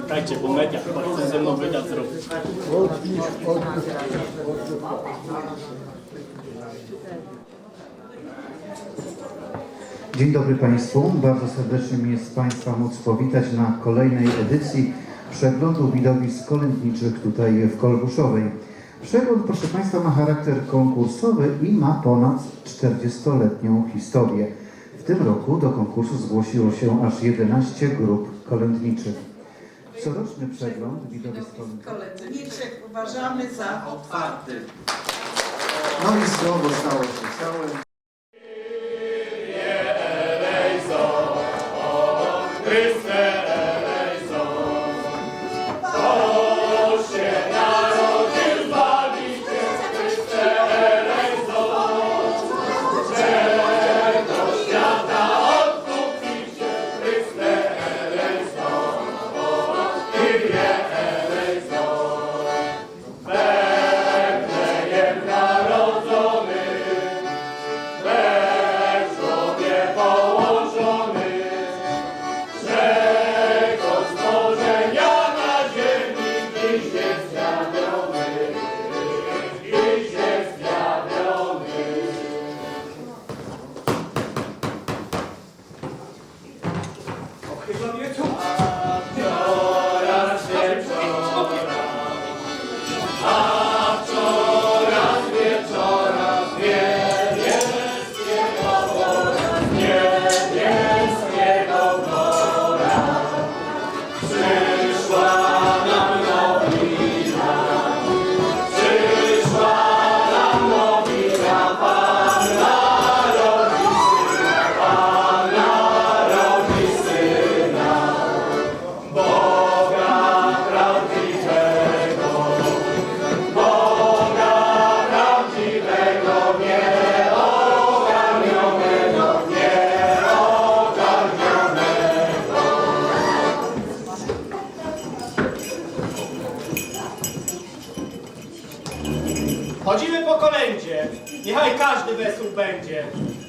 Czekajcie, bo media chyba ze mną zrobić. Dzień dobry Państwu. Bardzo serdecznie mi jest Państwa móc powitać na kolejnej edycji przeglądu widowisk kolędniczych tutaj w Kolbuszowej. Przegląd, proszę Państwa, ma charakter konkursowy i ma ponad 40-letnią historię. W tym roku do konkursu zgłosiło się aż 11 grup kolędniczych. Coroczny przegląd widowisk kolędniczych. Uważamy za otwarty. No i słowo stało się całe.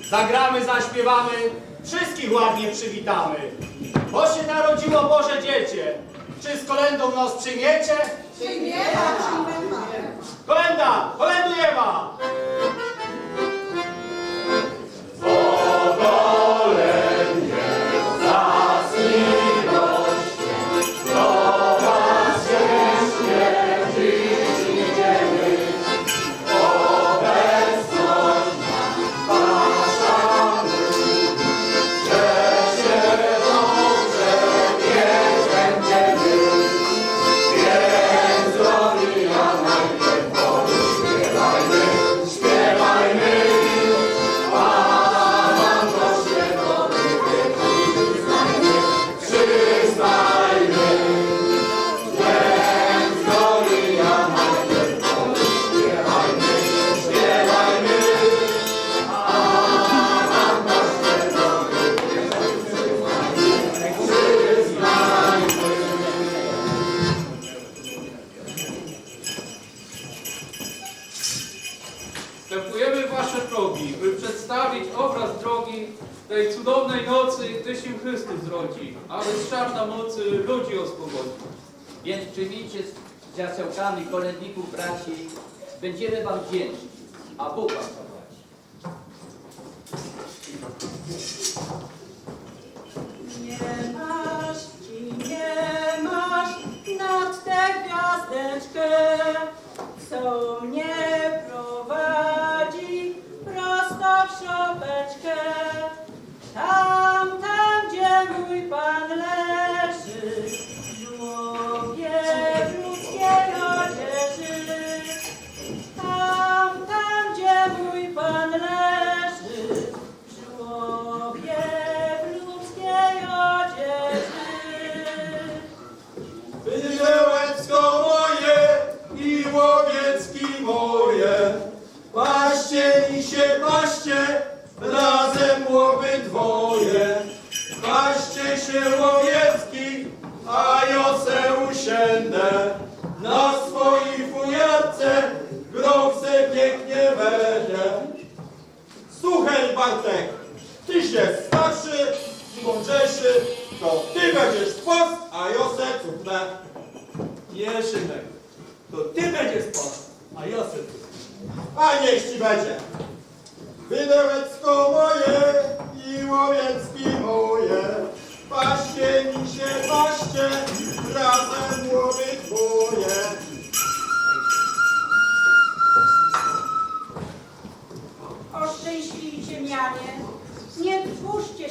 Zagramy, zaśpiewamy, wszystkich ładnie przywitamy. Bo się narodziło Boże Dziecię, czy z kolędą nos przyjmiecie? Przyjmiemy, przyjmiemy. Kolenda, tej cudownej nocy, gdy się Chrystus rodzi, aby z szarta mocy ludzi oswobodzi. Więc przyjmijcie z jasełkami kolędników braci, będziemy wam wdzięczni, a Bóg wam zapłaci. Nie masz i nie masz nad tę gwiazdeczkę, co mnie prowadzi prosto w szopeczkę. Tam, tam, gdzie mój Pan leży, w żłobie w. Tam, tam, gdzie mój Pan leży,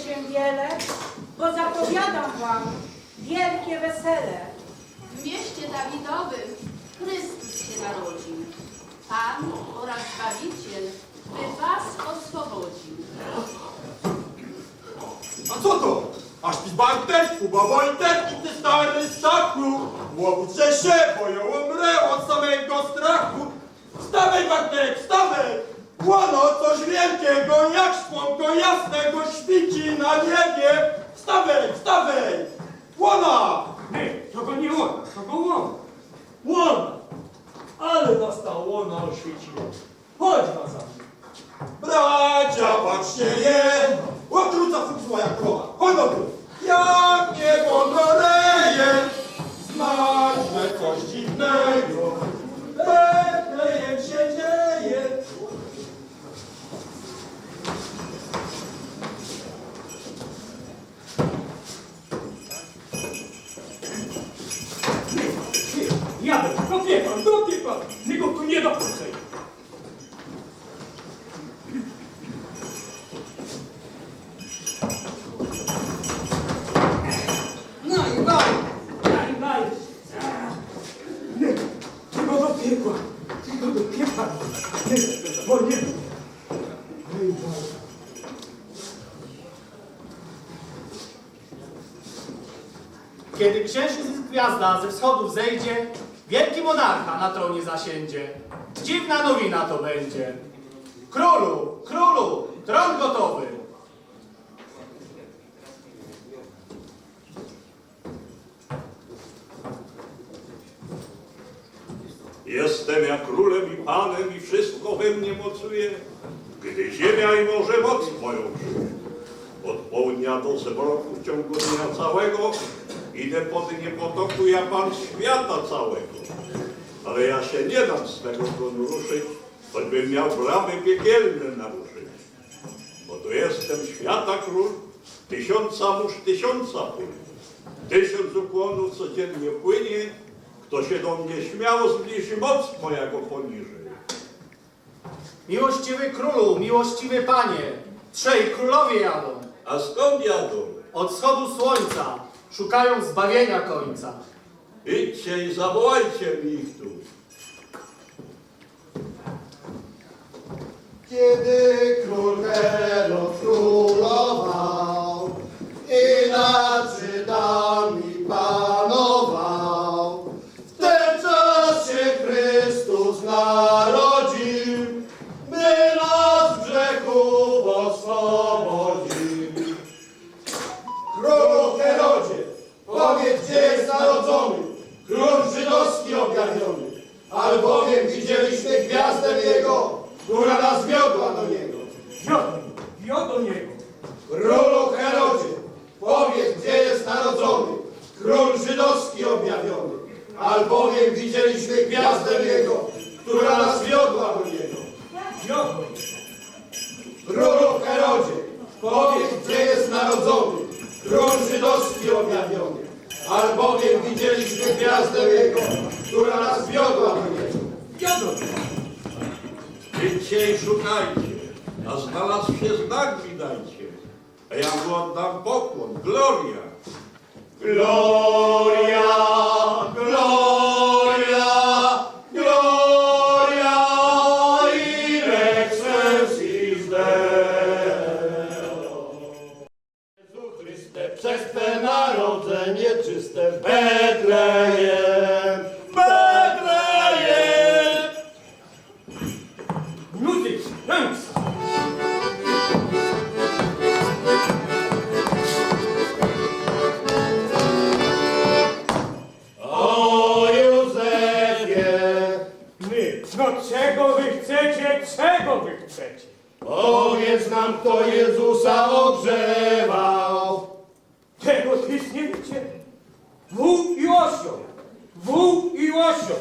się wiele, bo zapowiadam wam wielkie wesele. W mieście Dawidowym Chrystus się narodził. Pan oraz Zbawiciel, by was oswobodził. A co to? Aż ty Bartek, Kuba Wojtek i ty stary Stachu. Łobudźcie się, bo ja umrę od samego strachu. Wstawaj Bartek, wstawaj! Łono coś wielkiego, jak słonko jasnego świeci na niebie. Wstawaj, wstawaj! Łona! Nie, to go nie łona, to go łona. Łona! Ale nas ta łona oświeciła. Chodź na za mną. Bracia, patrzcie je! Odrzuca fuksła jak krowa. Chodź do tu. Jak goreje, znaczne coś dziwnego. Betlejem się dzieje. Jadę, do piepa, do piepa. My go tu nie dopuszczaj. No i baj, baj, baj. Nie, tylko do piekła, tylko do piekła. Nie, bo nie. Ej, baj. Kiedy księżyc gwiazda ze wschodu zejdzie, wielki monarcha na tronie zasiędzie. Dziwna nowina to będzie. Królu, królu, tron gotowy. Jestem jak królem i panem i wszystko we mnie mocuje, gdy ziemia i morze moc moją. Od południa do zmroku w ciągu dnia całego idę po dnie potoku ja pan świata całego. Ale ja się nie dam z tego tronu ruszyć, choćbym miał bramy piekielne naruszyć. Bo tu jestem świata król, tysiąca mórz tysiąca pól. Tysiąc ukłonów codziennie płynie, kto się do mnie śmiało zbliży, moc moja go poniży. Miłościwy królu, miłościwy panie, trzej królowie jadą. A skąd jadą? Od wschodu słońca szukają zbawienia końca. Idźcie i zawołajcie mi ich tu. Kiedy król Herod królował albowiem widzieliśmy gwiazdę Jego, która nas wiodła do Niego. Idźcie i szukajcie, a znalazł się znak mi dajcie. A ja mu oddam pokłon, gloria. Gloria, gloria, Jezie, czego wy chcecie? Powiedz nam, kto Jezusa ogrzewał. Tego też nie wiecie. Wół i osioł. Wół i osioł.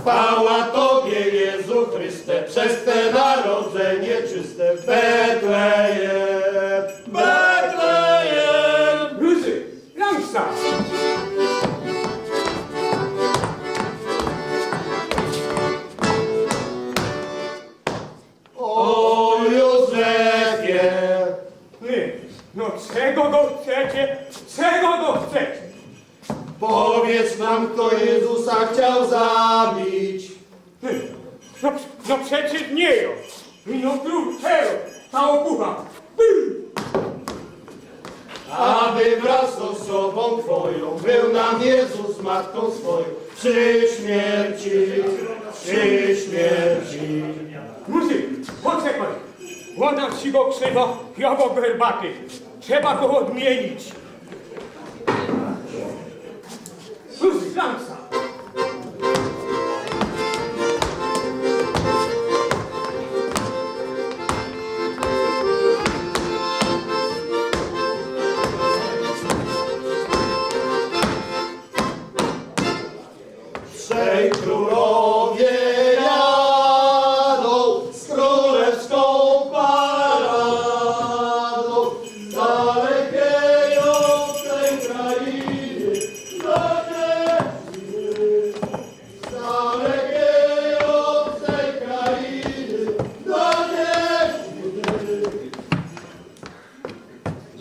Chwała Tobie, Jezu Chryste, przez te narodzenie czyste Betlejem. Betlejem! Ludzie, nam sam. Czego go chcecie? Czego go chcecie? powiedz nam, kto Jezusa chciał zabić. Ty, no, no przecież nie ją. No król Herod, ta obucha. Aby wraz z osobą Twoją był nam Jezus matką swoją przy śmierci, przy śmierci. Luzy, poczekaj. Łodam ci go krzywo, ja go herbaty. Trzeba go odmienić. Luzy, Langsa.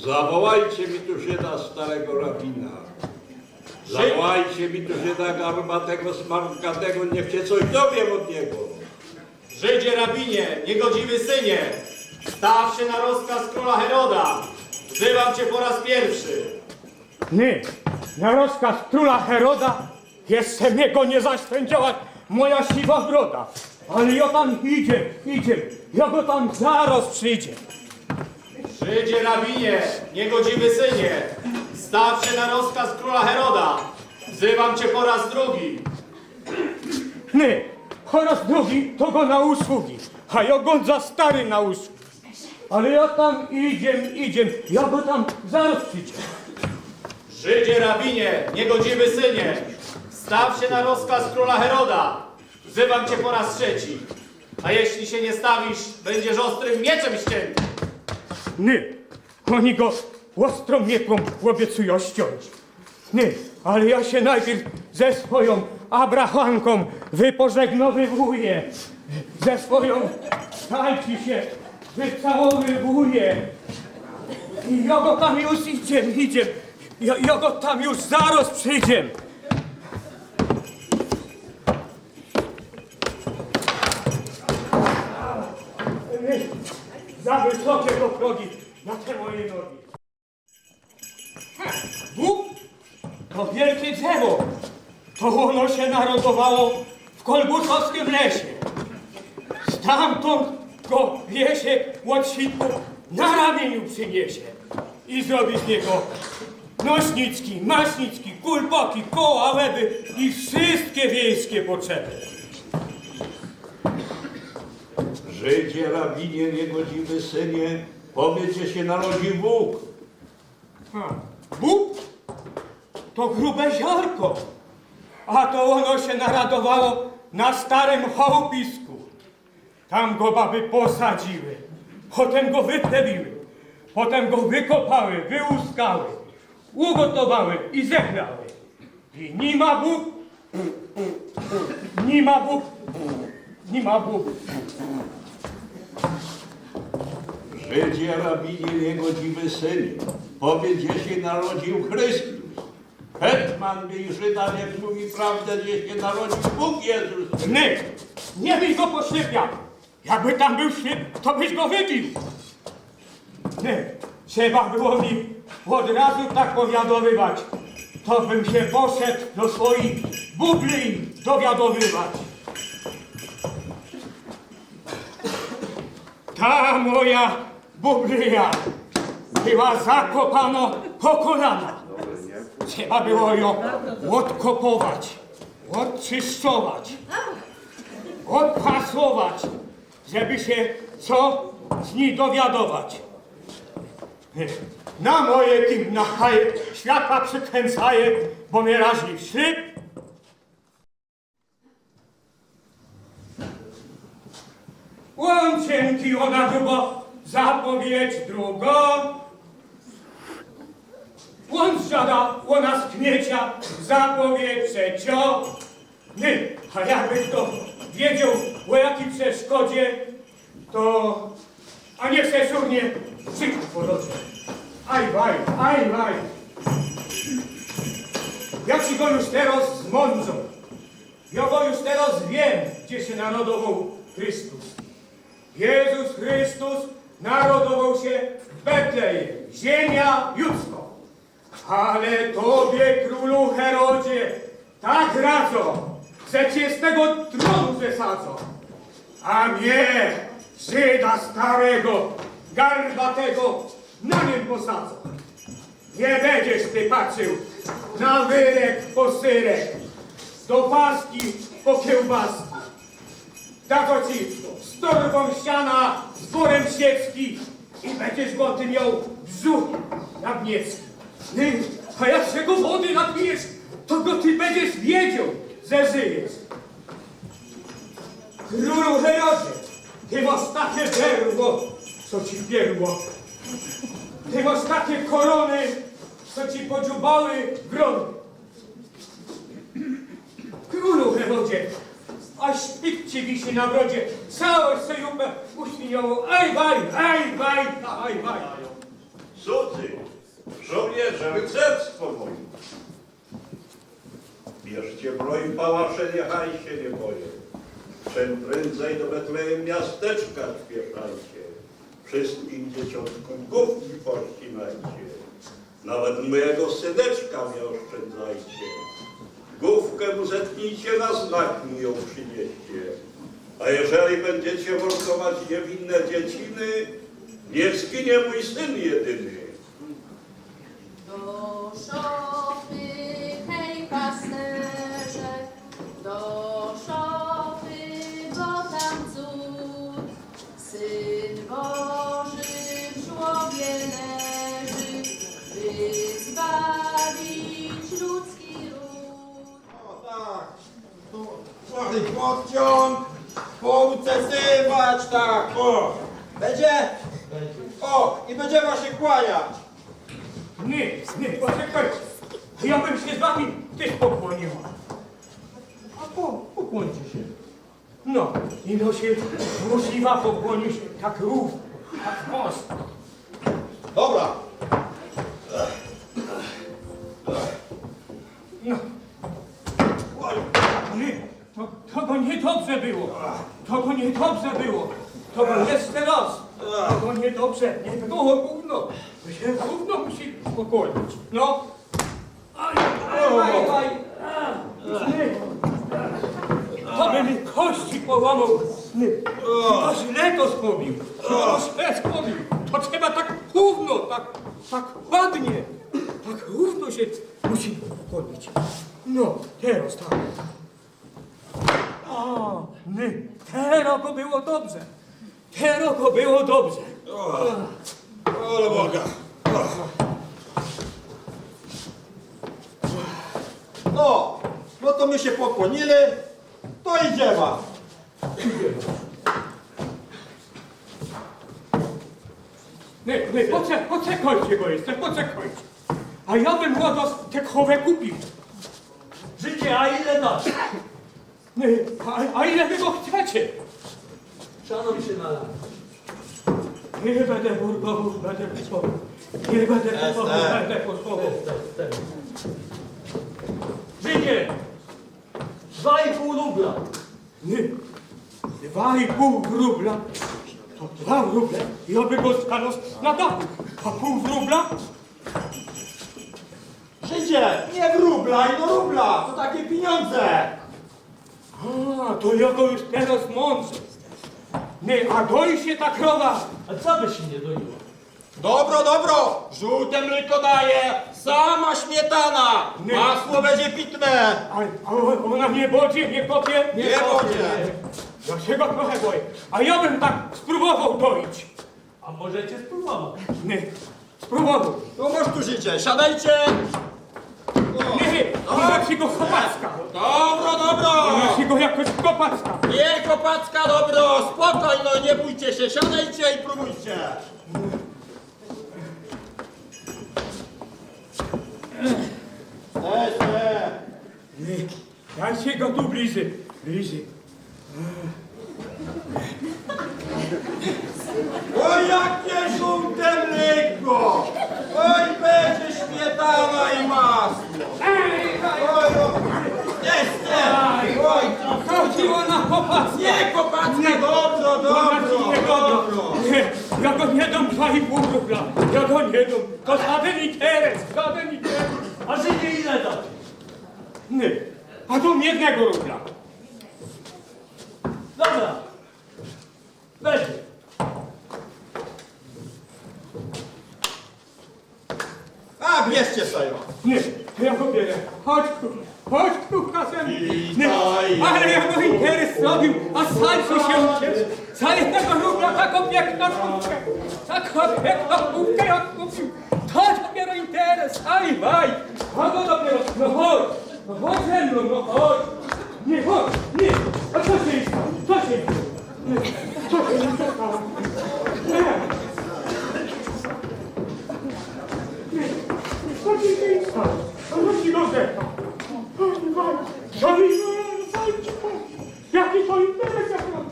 Zawołajcie mi tu Żyda starego rabina. Zawołajcie mi tu Żyda garbatego, smarkatego, niech się coś dowiem od niego. Żydzie rabinie, niegodziwy synie, staw się na rozkaz króla Heroda. Wzywam cię po raz pierwszy. Nie, na rozkaz króla Heroda jeszcze mnie go nie zaszczędziała moja siwa broda. Ale ja tam idzie, idzie, ja go tam zaraz przyjdzie. Żydzie rabinie, niegodziwy synie, staw się na rozkaz króla Heroda. Wzywam cię po raz drugi. Nie, oraz drugi to go na usługi, a ja go za stary na usługi. Ale ja tam idziem, idziem, ja go tam zaraz przyjdzie. Żydzie rabinie, niegodziwy synie, staw się na rozkaz króla Heroda. Wzywam cię po raz trzeci. A jeśli się nie stawisz, będziesz ostrym mieczem ścięty. Nie, oni go ostrą mietłą obiecują ściąć. Nie, ale ja się najpierw ze swoją Abrachanką wypożegnowywuję. Ze swoją Talci się wycałowywuję. I ja go tam już idziem, idziem. Ja go tam już zaraz przyjdziem. Za wysokie progi na te moje nogi. Bóg to wielkie drzewo. To ono się narodowało w Kolbuszowskim lesie. Stamtąd go Wiesiek Łotwitku na ramieniu przyniesie i zrobi z niego nośnicki, maśnicki, kulpoki, koła, łeby i wszystkie wiejskie potrzeby. Żydzie rabinie, niegodziwy synie, powiedz, że się narodził Bóg. Ha, Bóg to grube ziarko, a to ono się naradowało na starym chałupisku. Tam go baby posadziły, potem go wyplewiły, potem go wykopały, wyłuskały, ugotowały i zegrały. I nie ma Bóg, nie ma Bóg, nie ma Bóg. Żydzie rabinie, niegodziwy synie, powiedz, że się narodził Chrystus. Hetman mi Żyda niech mówi prawdę, że się narodził Bóg Jezus. Nie, nie byś go poślepiał. Jakby tam był ślep, to byś go wybił. Nie, trzeba było mi od razu tak powiadowywać. To bym się poszedł do swoich bubli dowiadowywać. Ta moja bublia była zakopana po kolana. Trzeba było ją odkopować, odczyszczować, odpasować, żeby się co z niej dowiadować. Na moje tym nachaje, światła przykręcaje, bo mnie razi szlip. Łącienki ona grubo, zapowiedź drugą. Łącz dziada, ona z kmiecia, zapowiedź trzecio. Nie, a jakby kto wiedział o jakiej przeszkodzie, to... A niech se szurnie życiu porodzie. Aj, waj, aj, waj. Ja ci go już teraz zmądzą. Ja go już teraz wiem, gdzie się narodował Chrystus. Jezus Chrystus narodował się w Betlejem, ziemia judzka. Ale tobie, królu Herodzie, tak radzą, że cię z tego tronu zesadzą. A mnie, Żyda starego, garbatego, na nim posadzą. Nie będziesz ty patrzył na wyrek po syrek, do paski po kiełbaski. Dadzą ci z torbą ściana, z worem świecki i będziesz go ty miał w brzuchu na Gniecki. Ty, a jak się go wody napijesz, to go ty będziesz wiedział, że żyjesz. Królu Herodzie, ty masz takie berło, co ci pierło. Ty masz takie korony, co ci podziubały grony. Królu Herodzie, a śpik ci wisi na brodzie, całość se jupę uświniową, aj baj, aj baj, aj baj. Cudzy, żołnierze, rycerstwo moje. Bierzcie broń pałasze, niechaj się nie boję. Czym prędzej do Betlejem miasteczka śpieszajcie. Wszystkim dzieciątkom główki pościnajcie. Nawet mojego syneczka nie oszczędzajcie. Główkę mu zetnijcie, na znak mi ją przynieście. A jeżeli będziecie mordować niewinne dzieciny, niech zginie mój syn jedyny. Podciąg. Poucesywać, tak. O. Będzie? O, i będziemy się kłaniać. Nie, nie, poczekajcie. Ja bym się z wami też pokłonił. A po, pokłońcie się. No, i no się możliwa pokłonił się tak równo, tak mocno. Dobra. No. Nie, to, to go niedobrze było. To go niedobrze było. To go jeszcze raz. To go niedobrze. Nie było równo. To się równo musi pokłonić. No. Aj, aj, aj. To by mi kości połamał. To źle to zrobił. To źle zrobił. To trzeba tak równo, tak, tak ładnie. Tak równo się musi pokłonić. No, teraz tak. Nie, teraz go było dobrze. Teraz go było dobrze. Ale Boga. No, no to my się pokłonili, to idziemy. Nie, nie, poczek, poczekajcie go jeszcze, poczekajcie. A ja bym młodos te krowę kupił. Życie, a ile dasz? A, a ile wy go chcecie? Szanuj się na lat. Nie będę burgował, będę posłował. Nie będę posłował, będę posłował. Życie! Dwa i pół rubla. Nie, dwa i pół rubla. To dwa ruble. Ja by go stanął na dachu. A pół rubla? Życie, nie w rubla i do rubla, to takie pieniądze. A, to ja go już teraz mądrze. Nie, a doi się ta krowa. A co by się nie doiło? Dobro, dobro, żółte mleko daje, sama śmietana, Nie. masło będzie pitne. A, a ona nie bodzie, nie kopie? Nie bodzie. Ja się go trochę boję. A ja bym tak spróbował doić. A możecie spróbować. Nie, powodu. No masz tu życie, siadajcie! Nie, inaczej go chłopacka. Dobro, dobro! Inaczej go jakoś chłopacka. Nie, kopacka, dobro, spokojno, nie bójcie się, siadajcie i próbujcie! Lecę! Dajcie go tu bliżej, bliżej. Oj, jakie żółte mleko! Oj, będzie śmietana i masło! Oj, nie! Oj, Chodziło na chłopacka. nie, kopacka, dobro, dobro, Nie, dobro! Ja go nie dam dwa i pół rubla. Ja go nie dam. To żaden interes, żaden interes. A że nie ile dać? Nie, a dam jednego rubla. Dobra. Będzie. A, bierzcie sobie! Nie, ja go bierę. Chodź tu, chodź tu, kasem. Witaj. ale ja go interes zrobił, a sam się ucieszy. Za jednego rubla taką piękną kubkę, taką piękną kubkę jak kupił. To dopiero interes, aj, waj. A to dopiero, no chodź, no chodź ze mną, no chodź. Nie, chodź, nie, a co się stało, co się stało? Nie, Co się stało? Nie. Co ci się stało? A no ci go zepnął. Co mi zajdzie Jaki to interes jak mam?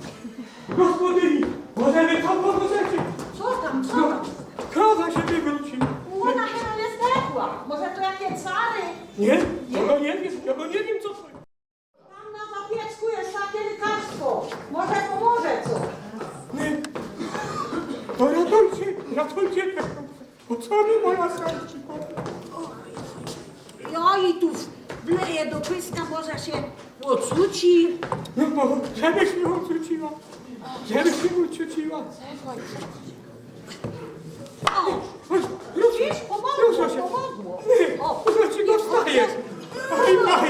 Gospodyni, możemy tam pomożecie. Co tam, co No, tam? krowa się wywróciła. Ona chyba nie zdechła. Może to jakie cary? Nie? Ja go nie wiem, ja go nie wiem co to jest. Tam na zapieczku jest takie lekarstwo. Może pomoże co? Nie. To ratujcie, ratujcie tę krowę. Po co mi moja serce? Ja i tu wleję do pyska, może się ocuci. No bo, żeby się ucuciła. Żeby się ucuciła. O, Widzisz? pomogło, pomogło. Nie, O. to ci dostajesz. Oj, oj,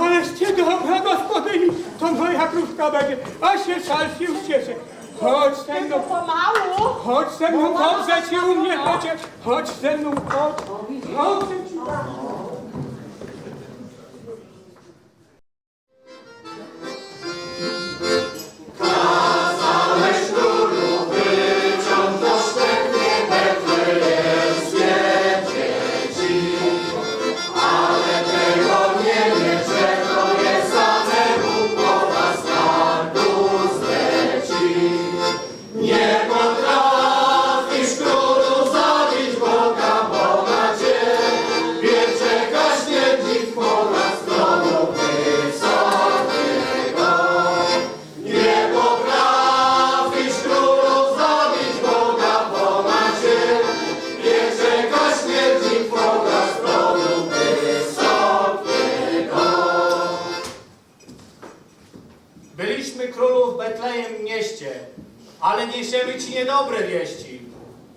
aleście dobra gospodyni, to moja krówka będzie, a się szal się ucieszy. Chodź ze mną, pomału. chodź ze mną, dobrze ci u mnie będzie. Chodź ze mną, chodź, dobrze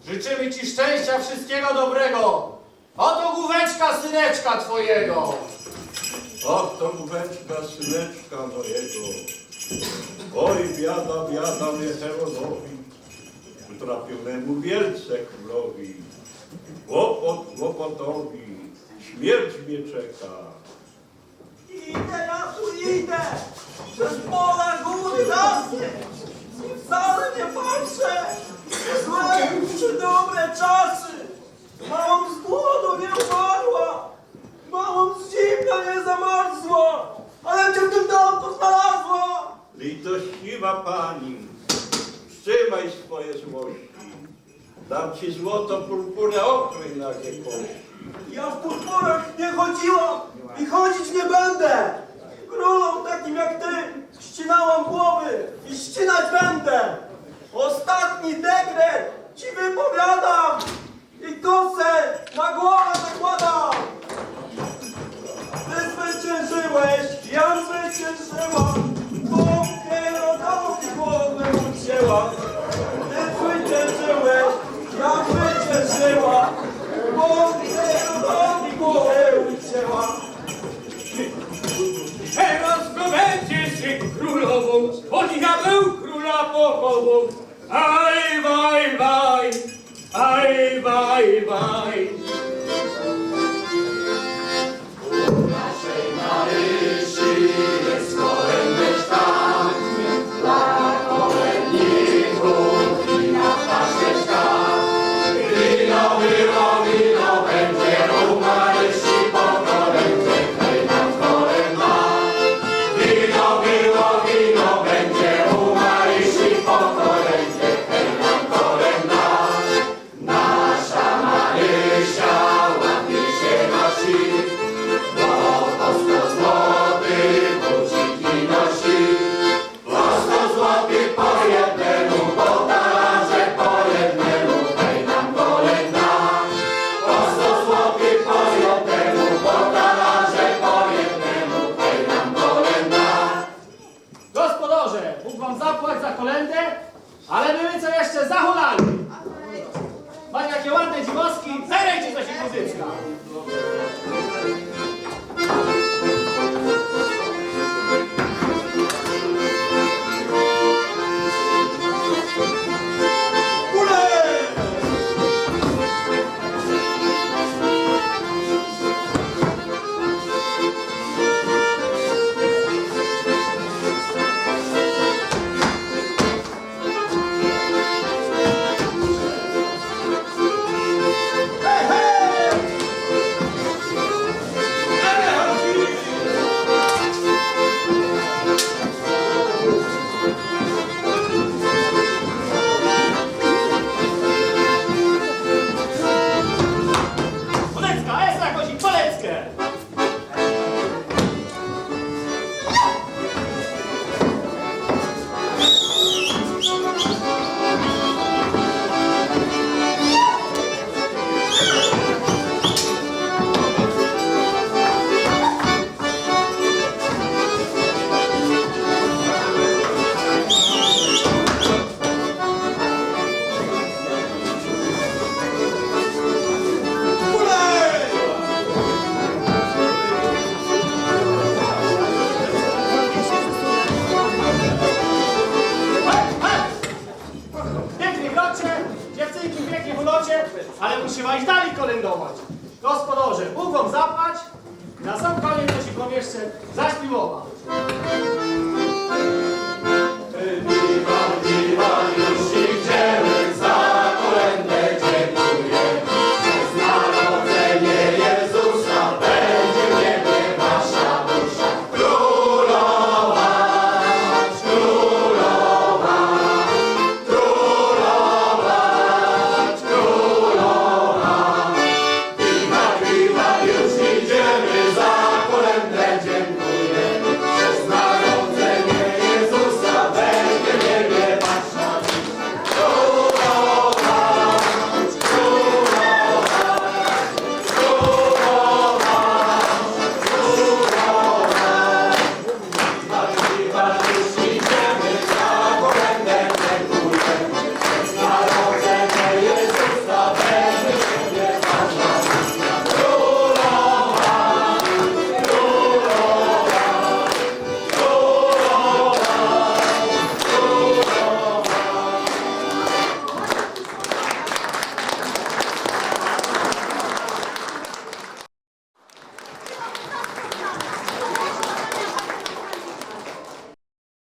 Życzymy ci szczęścia, wszystkiego dobrego. Oto główeczka syneczka twojego. Och, to główeczka syneczka mojego. Oj, biada, biada mnie Herodowi, utrapionemu wielce królowi. Łopot, łopotowi, śmierć mnie czeka. Idę, ja tu idę! Przez pola, góry, lasy! Wcale nie patrzę! Czy dobre czasy! Małą z głodu nie umarła! Małą z zimna nie zamarzła! Ale cię w tym domku znalazła! Litościwa pani, wstrzymaj swoje złości. Dam ci złoto purpurę okryj na kości. Ja w purpurach nie chodziłam i chodzić nie będę! Królom takim jak